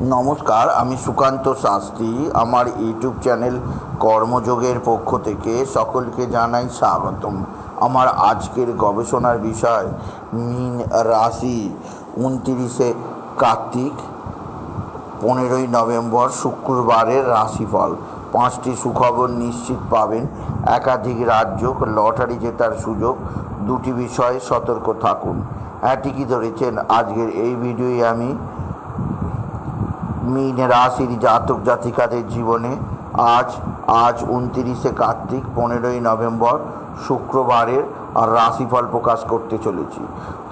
নমস্কার, আমি সুকান্ত শাস্ত্রী। আমার ইউটিউব চ্যানেল কর্মযোগের পক্ষ থেকে সকলকে জানাই স্বাগতম। আমার আজকের গবেষণার বিষয়, মিন রাশি। উনতিরিশে কার্তিক, পনেরোই নভেম্বর, শুক্রবারের রাশিফল। পাঁচটি সুখবর নিশ্চিত পাবেন। একাধিক রাজ্য লটারি জেতার সুযোগ, দুটি বিষয়ে সতর্ক থাকুন। হ্যাঁ ঠিকই ধরেছেন? আজকের এই ভিডিওয়ে আমি মীন রাশির জাতক জাতিকাদের জীবনে আজ আজ উনতিরিশে কার্তিক পনেরোই নভেম্বর শুক্রবারের আর রাশিফল প্রকাশ করতে চলেছি।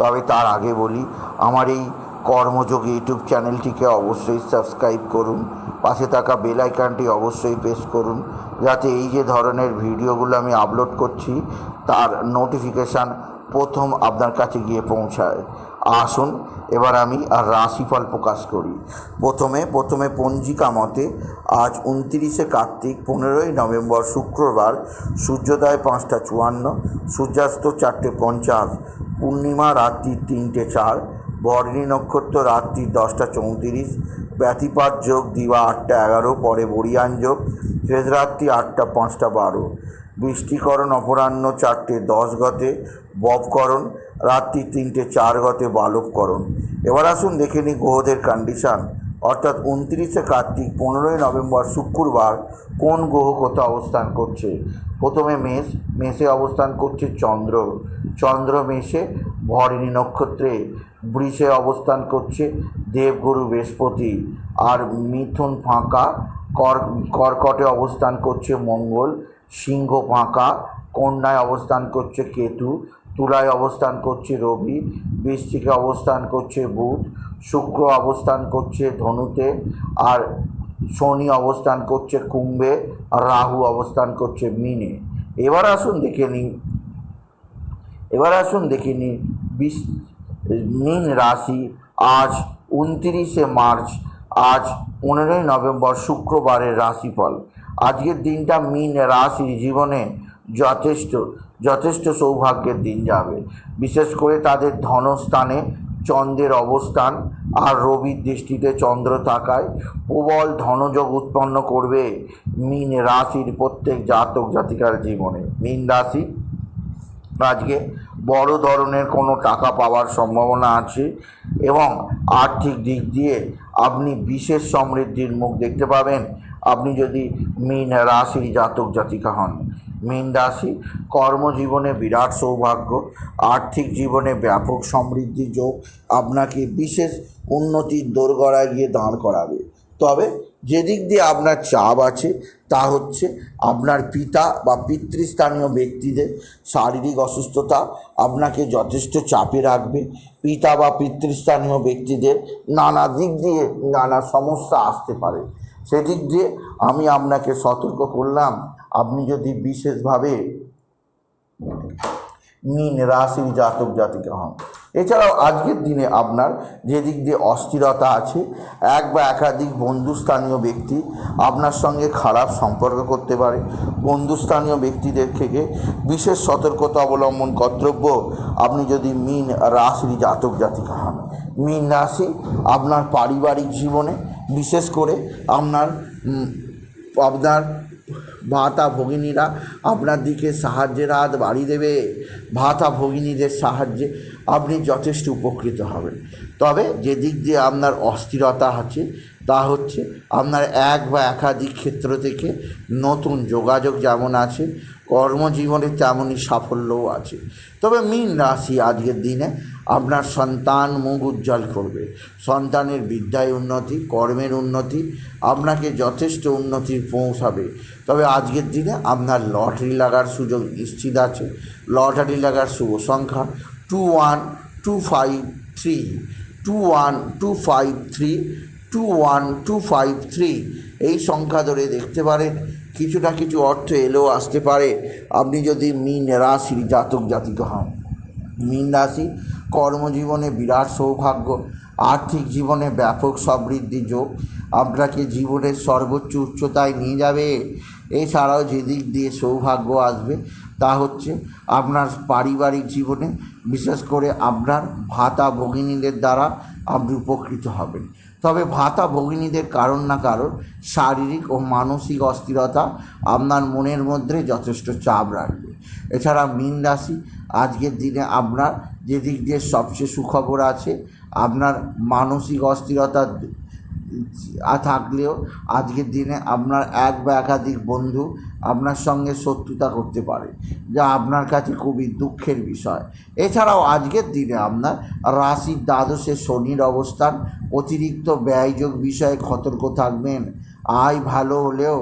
তবে তার আগে বলি, আমার এই কর্মযোগ ইউটিউব চ্যানেলটিকে অবশ্যই সাবস্ক্রাইব করুন, পাশে থাকা বেল আইকনটি অবশ্যই প্রেস করুন, যাতে এই যে ধরনের ভিডিওগুলো আমি আপলোড করছি, তার নোটিফিকেশান প্রথম আপনার কাছে গিয়ে পৌঁছায়। আসুন, এবার আমি আর রাশিফল প্রকাশ করি। প্রথমে প্রথমে পঞ্জিকা মতে, আজ উনত্রিশে কার্তিক পনেরোই নভেম্বর শুক্রবার, সূর্যোদয় পাঁচটা চুয়ান্ন, সূর্যাস্ত চারটে পঞ্চাশ, পূর্ণিমা রাত্রি তিনটে চার, বর্ণী নক্ষত্র রাত্রি দশটা চৌত্রিশ, ব্যতিপাত যোগ দিবা আটটা এগারো, পরে বরিয়ান যোগ রাত্রি আটটা পাঁচটা বারো, বৃষ্টিকরণ অপরাহ্ন চারটে দশ গতে, ববকরণ রাত্রি তিনটে চার গতে বালককরণ এবার আসুন দেখে নিই গ্রহদের কন্ডিশান অর্থাৎ উনত্রিশে কার্তিক পনেরোই নভেম্বর শুক্রবার কোন গ্রহ কোথাও অবস্থান করছে? প্রথমে মেষ, মেষে অবস্থান করছে চন্দ্র। চন্দ্র মেষে ভরিণী নক্ষত্রে, বৃষে অবস্থান করছে দেবগুরু বৃহস্পতি। আর মিথুন ফাঁকা, কর, কর্কটে অবস্থান করছে মঙ্গল। সিংহ ফাঁকা, কন্যায় অবস্থান করছে কেতু। তুলায় অবস্থান করছে রবি, বৃশ্চিকে অবস্থান করছে বুধ, শুক্র অবস্থান করছে ধনুতে, আর শনি অবস্থান করছে কুম্ভে, আর রাহু অবস্থান করছে মিনে। এবার আসুন দেখে নিই। এবার আসুন দেখে নিই বিশ, মীন রাশি আজ উনতিরিশে মার্চ, আজ পনেরোই নভেম্বর শুক্রবারের রাশিফল। আজকের দিনটা মীন রাশির জীবনে যথেষ্ট। যথেষ্ট সৌভাগ্যের দিন যাবে। বিশেষ করে তাদের ধনস্থানে চন্দ্রের অবস্থান আর রবির দৃষ্টিতে চন্দ্র থাকায় প্রবল ধনযোগ উৎপন্ন করবে মীন রাশির প্রত্যেক জাতক জাতিকার জীবনে। মীন রাশি, আজকে বড় ধরনের কোনো টাকা পাওয়ার সম্ভাবনা আছে এবং আর্থিক দিক দিয়ে আপনি বিশেষ সমৃদ্ধির মুখ দেখতে পাবেন। আপনি যদি মীন রাশির জাতক জাতিকা হন মীন রাশি, কর্মজীবনে বিরাট সৌভাগ্য, আর্থিক জীবনে ব্যাপক সমৃদ্ধি যোগ আপনাকে বিশেষ উন্নতির দোরগড়ায় গিয়ে দাঁড় করাবে। তবে যেদিক দিয়ে আপনার চাপ আছে, তা হচ্ছে আপনার পিতা বা পিতৃস্থানীয় ব্যক্তিদের শারীরিক অসুস্থতা আপনাকে যথেষ্ট চাপে রাখবে। পিতা বা পিতৃস্থানীয় ব্যক্তিদের নানা দিক দিয়ে নানা সমস্যা আসতে পারে। সেদিক দিয়ে আমি আপনাকে সতর্ক করলাম আপনি যদি বিশেষভাবে মিন রাশির জাতক জাতিকা হন। এছাড়াও আজকের দিনে আপনার যে দিক দিয়ে অস্থিরতা আছে, এক বা একাধিক বন্ধুস্থানীয় ব্যক্তি আপনার সঙ্গে খারাপ সম্পর্ক করতে পারে। বন্ধুস্থানীয় ব্যক্তিদের থেকে বিশেষ সতর্কতা অবলম্বন কর্তব্য আপনি যদি মিন রাশির জাতক জাতিকা হন। মিন রাশি আপনার পারিবারিক জীবনে বিশেষ করে আপনার আপনার ভাতা ভগিনীরা, আপনার দিকে সাহায্যের হাত বাড়ি দেবে। ভাতা ভগিনীদের সাহায্যে আপনি যথেষ্ট উপকৃত হবেন। তবে যে দিক দিয়ে আপনার অস্থিরতা আছে, তা হচ্ছে আপনার এক বা একাধিক ক্ষেত্র থেকে নতুন যোগাযোগ যেমন আছে কর্মজীবনে তেমনই সাফল্যও আছে। তবে মীন রাশি আজকের দিনে আপনার সন্তান মুখ উজ্জ্বল করবে। সন্তানের বিদ্যায় উন্নতি, কর্মের উন্নতি, আপনাকে যথেষ্ট উন্নতির পৌঁছাবে। তবে আজকের দিনে আপনার লটারি লাগার সুযোগ নিশ্চিত আছে। লটারি লাগার শুভ সংখ্যা two one two five three two one two five three two one two five three এই সংখ্যা ধরে দেখতে পারেন কিছুটা কিছু অর্থ এলেও আসতে পারে। আপনি যদি মিন রাশির জাতক, জাতিক হন। মীন রাশি, কর্মজীবনে বিরাট সৌভাগ্য, আর্থিক জীবনে ব্যাপক সমৃদ্ধি যোগ আপনাকে জীবনের সর্বোচ্চ উচ্চতায় নিয়ে যাবে। এছাড়াও যেদিক দিয়ে সৌভাগ্য আসবে, তা হচ্ছে আপনার পারিবারিক জীবনে, বিশেষ করে আপনার ভাতা ভগিনীদের দ্বারা আপনি উপকৃত হবেন। তবে ভাতা ভগিনীদের কারণ না কারণ, শারীরিক ও মানসিক অস্থিরতা আপনার মনের মধ্যে যথেষ্ট চাপ রাখবে। এছাড়া মীন রাশি, আজকের দিনে আপনার যে দিক দিয়ে সবচেয়ে সুখবর আছে, আপনার মানসিক অস্থিরতা থাকলেও আজকের দিনে আপনার এক বা একাধিক বন্ধু আপনার সঙ্গে শত্রুতা করতে পারে, যা আপনার কাছে খুবই দুঃখের বিষয়। এছাড়াও আজকের দিনে আপনার রাশির দ্বাদশে শনির অবস্থান, অতিরিক্ত ব্যয়যোগ বিষয়ে সতর্ক থাকবেন। আয় ভালো হলেও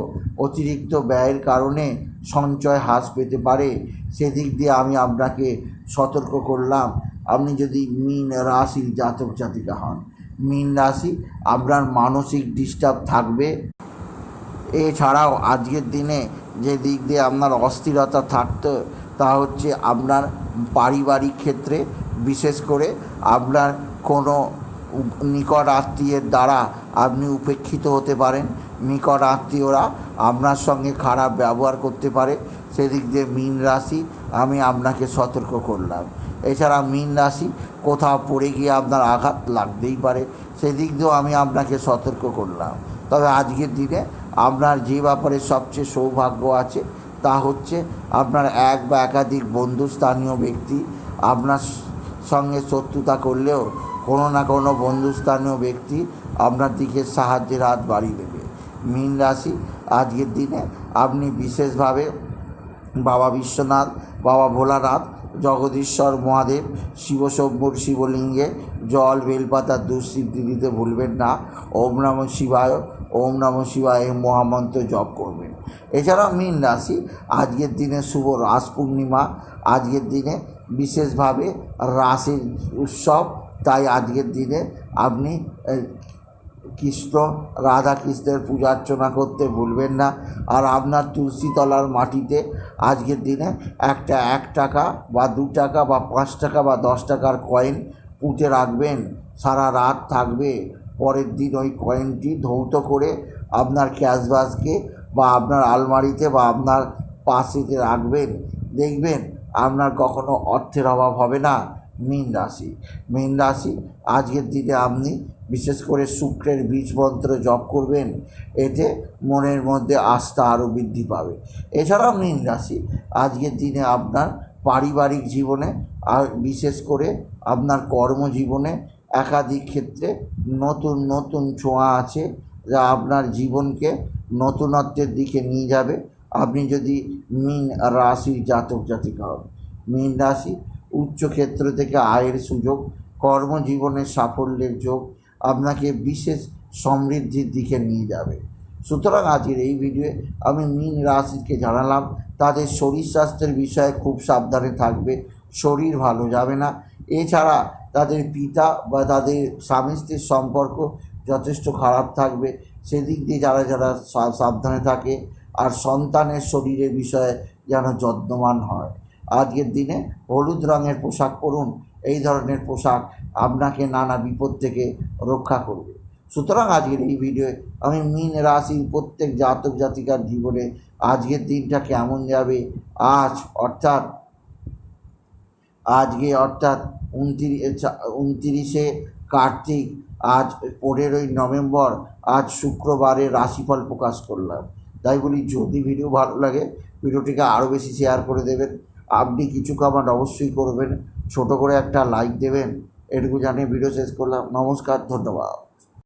অতিরিক্ত ব্যয়ের কারণে সঞ্চয় হ্রাস পেতে পারে। সেদিক দিয়ে আমি আপনাকে সতর্ক করলাম, আপনি যদি মীন রাশির জাতক জাতিকা হন মীন রাশি, আপনার মানসিক ডিস্টার্ব থাকবে। এছাড়াও আজকের দিনে যে দিক দিয়ে আপনার অস্থিরতা থাকতো, তা হচ্ছে আপনার পারিবারিক ক্ষেত্রে, বিশেষ করে আপনার কোনো নিকট আত্মীয়ের দ্বারা আপনি উপেক্ষিত হতে পারেন। নিকট আত্মীয়রা আপনার সঙ্গে খারাপ ব্যবহার করতে পারে। সেদিক দিয়ে মীন রাশি, আমি আপনাকে সতর্ক করলাম। এছাড়া মীন রাশি, কোথাও পড়ে গিয়ে আপনার আঘাত লাগতেই পারে। সেদিক দিয়েও আমি আপনাকে সতর্ক করলাম। তবে আজকের দিনে আপনার যে ব্যাপারে সবচেয়ে সৌভাগ্য আছে, তা হচ্ছে আপনার এক বা একাধিক বন্ধু স্থানীয় ব্যক্তি আপনার সঙ্গে শত্রুতা করলেও কোনো না কোনো বন্ধুস্থানীয় ব্যক্তি আপনার দিকে সাহায্যের হাত বাড়িয়ে দেবে। মীন রাশি, আজকের দিনে আপনি বিশেষভাবে বাবা বিশ্বনাথ, বাবা ভোলানাথ জগদীশ্বর মহাদেব শিবশম্ভুর শিবলিঙ্গে জল বেলপাতার দুঃসিদ্ধি দিতে ভুলবেন না। ওম নম শিবায়, ওম নম শিবায় মহামন্ত্র জপ করবেন। এছাড়াও মীন রাশি, আজকের দিনে শুভ রাস পূর্ণিমা, আজকের দিনে বিশেষভাবে রাসের উৎসব, তাই আজকের দিনে আপনি কৃষ্ণ, রাধা কৃষ্ণের পূজা অর্চনা করতে ভুলবেন না। আর আপনার তুলসীতলার মাটিতে আজকের দিনে একটা এক টাকা বা দু টাকা বা পাঁচ টাকা বা দশ টাকার কয়েন পুঁতে রাখবেন। সারা রাত থাকবে। পরের দিন ওই কয়েনটি ধৌত করে আপনার ক্যাশবাসকে বা আপনার আলমারিতে বা আপনার পাশেতে রাখবেন। দেখবেন আপনার কখনো অর্থের অভাব হবে না। মীন রাশি। মীন রাশি, আজকের দিনে আপনি বিশেষ করে শুক্রের বীজ মন্ত্র জপ করবেন, এতে মনের মধ্যে আস্থা আরও বৃদ্ধি পাবে। এছাড়াও মীন রাশি, আজকের দিনে আপনার পারিবারিক জীবনে, আর বিশেষ করে আপনার কর্মজীবনে একাধিক ক্ষেত্রে নতুন নতুন ছোঁয়া আছে, যা আপনার জীবনকে নতুনত্বের দিকে নিয়ে যাবে। আপনি যদি মীন রাশির জাতক জাতিকা হন, মীন রাশি উচ্চ ক্ষেত্র থেকে আয়ের সুযোগ কর্মজীবনের সাফল্যের যোগ আপনাকে বিশেষ সমৃদ্ধির দিকে নিয়ে যাবে। সুতরাং আজকের এই ভিডিওয়ে আমি মীন রাশিকে জানালাম, তাদের শরীর স্বাস্থ্যের বিষয়ে খুব সাবধানে থাকবে, শরীর ভালো যাবে না। এছাড়া তাদের পিতা বা তাদের স্বামী স্ত্রীর সম্পর্ক যথেষ্ট খারাপ থাকবে। সেদিক দিয়ে যারা যারা সাবধানে থাকে, আর সন্তানের শরীরের বিষয়ে যেন যত্নবান হয়। আজকের দিনে হলুদ রঙের পোশাক পরুন, এই ধরনের পোশাক আপনাকে নানা বিপদ থেকে রক্ষা করবে। সুতরাং আজকের এই ভিডিওয়ে আমি মীন রাশির প্রত্যেক জাতক জাতিকার জীবনে আজকের দিনটা কেমন যাবে, আজ অর্থাৎ, আজকে অর্থাৎ উনত্রিশ উনত্রিশে কার্তিক, আজ পনেরোই নভেম্বর, আজ শুক্রবারে রাশিফল প্রকাশ করলাম। তাই বলি, যদি ভিডিও ভালো লাগে, ভিডিওটিকে আরও বেশি শেয়ার করে দেবেন। আপনি কিছু কামান অবশ্যই করবেন। ছোট করে একটা লাইক দেবেন। এটুকু জানিয়ে ভিডিও শেষ করলাম। নমস্কার, ধন্যবাদ।